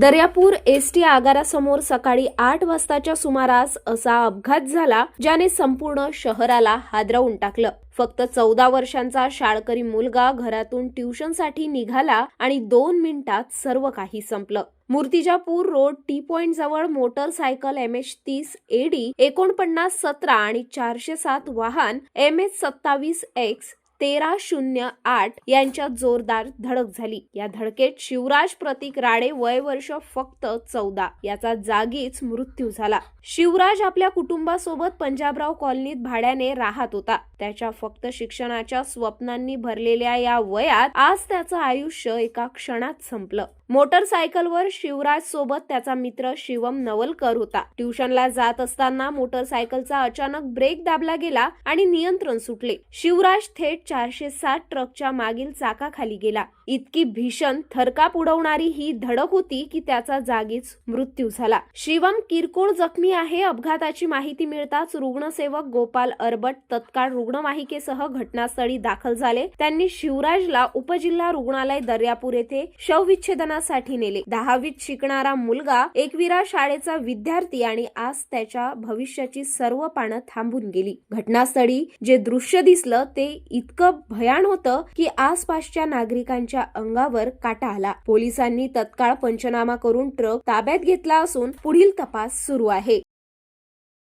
Daryapur ST आगारासमोर सकाळी आठ वाजताच्या सुमारास असा अपघात झाला ज्याने संपूर्ण शहराला हादरवून टाकलं. फक्त चौदा वर्षांचा शाळकरी मुलगा घरातून ट्युशनसाठी निघाला आणि दोन मिनिटात सर्व काही संपलं. मूर्तिजापूर रोड टी पॉइंट जवळ मोटरसायकल एम एच तीस एडी एकोणपन्नास सतरा आणि चारशे सात वाहन एम एच सत्तावीस एक्स तेरा शून्य आठ यांच्यात जोरदार धडक झाली. या धडकेत शिवराज प्रतीक राडे वय वर्ष फक्त चौदा याचा जागीच मृत्यू झाला. शिवराज आपल्या कुटुंबासोबत पंजाबराव कॉलनीत भाड्याने राहत होता. त्याच्या फक्त शिक्षणाच्या स्वप्नांनी भरलेल्या या वयात आज त्याचं आयुष्य एका क्षणात संपलं. मोटरसायकलवर शिवराज सोबत त्याचा मित्र शिवम नवलकर होता. ट्युशनला जात असताना मोटरसायकलचा अचानक ब्रेक दाबला गेला आणि नियंत्रण सुटले. शिवराज थेट चारशे सात ट्रकच्या मागील चाकाखाली गेला. इतकी भीषण थरकाप उडवणारी ही धडक होती की त्याचा जागीच मृत्यू झाला. शिवम किरकोळ जखमी आहे अपघाताची माहिती मिळताच रुग्णसेवक गोपाल अरबट तत्काळ रुग्णवाहिकेसह घटनास्थळी दाखल झाले. त्यांनी शिवराजला उपजिल्हा रुग्णालय दर्यापूर येथे शवविच्छेदना शिक्षणासाठी नेले. दहावीत शिकणारा मुलगा एकविरा शाळेचा विद्यार्थी आणि आज त्याच्या भविष्याची सर्व पानं थांबून गेली. घटनास्थळी जे दृश्य दिसलं ते इतकं भयान होतं की आसपासच्या नागरिकांच्या अंगावर काटा आला. पोलिसांनी तत्काळ पंचनामा करून ट्रक ताब्यात घेतला असून पुढील तपास सुरू आहे.